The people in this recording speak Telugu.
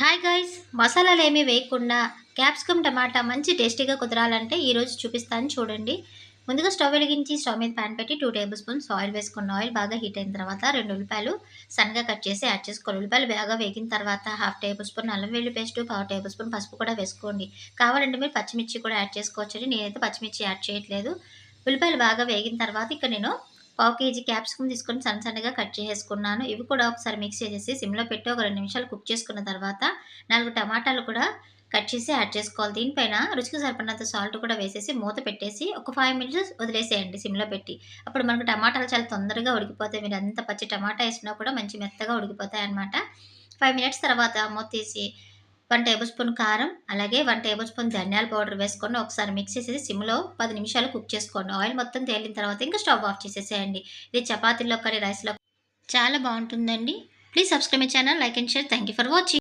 హాయ్ గైస్ మసాలాలు ఏమీ వేయకుండా క్యాప్సికమ్ టమాటా మంచి టేస్టీగా కుదరాలంటే ఈరోజు చూపిస్తాను చూడండి. ముందుగా స్టవ్ వెలిగించి స్టవ్ మీద ప్యాన్ పెట్టి టూ టేబుల్ స్పూన్స్ ఆయిల్ వేసుకున్న ఆయిల్ బాగా హీట్ అయిన తర్వాత రెండు ఉల్లిపాయలు సన్నగా కట్ చేసి యాడ్ చేసుకోవాలి. ఉల్లిపాయలు బాగా వేగిన తర్వాత హాఫ్ టేబుల్ స్పూన్ అల్లం వెల్లి పేస్ట్ పావు టేబుల్ స్పూన్ పసుపు కూడా వేసుకోండి. కావాలంటే మీరు పచ్చిమిర్చి కూడా యాడ్ చేసుకోవచ్చండి. నేనైతే పచ్చిమిర్చి యాడ్ చేయట్లేదు. ఉల్లిపాయలు బాగా వేగిన తర్వాత ఇక్కడ నేను పావు కేజీ క్యాప్సికమ్ తీసుకొని సన్న సన్నగా కట్ చేసేసుకున్నాను. ఇవి కూడా ఒకసారి మిక్స్ చేసేసి సిమ్లో పెట్టి ఒక రెండు నిమిషాలు కుక్ చేసుకున్న తర్వాత నాలుగు టమాటాలు కూడా కట్ చేసి యాడ్ చేసుకోవాలి. దీనిపైన రుచికి సరిపడినంత సాల్ట్ కూడా వేసేసి మూత పెట్టేసి ఒక ఫైవ్ మినిట్స్ వదిలేసేయండి సిమ్లో పెట్టి. అప్పుడు మనకు టమాటాలు చాలా తొందరగా ఉడికిపోతాయి. మీరు ఎంత పచ్చి టమాటా వేసినా కూడా మంచి మెత్తగా ఉడికిపోతాయి అనమాట ఫైవ్ మినిట్స్ తర్వాత మూత తీసి వన్ టేబుల్ స్పూన్ కారం అలాగే వన్ టేబుల్ స్పూన్ ధనియాల పౌడర్ వేసుకొని ఒకసారి మిక్స్ చేసేసి సిమ్లో పది నిమిషాలు కుక్ చేసుకోండి. ఆయిల్ మొత్తం తేలిన తర్వాత ఇంకా స్టవ్ ఆఫ్ చేసేసేయండి. ఇది చపాతీలో కానీ రైస్లో చాలా బాగుంటుందండి. Please subscribe my channel like and share. Thank you for watching.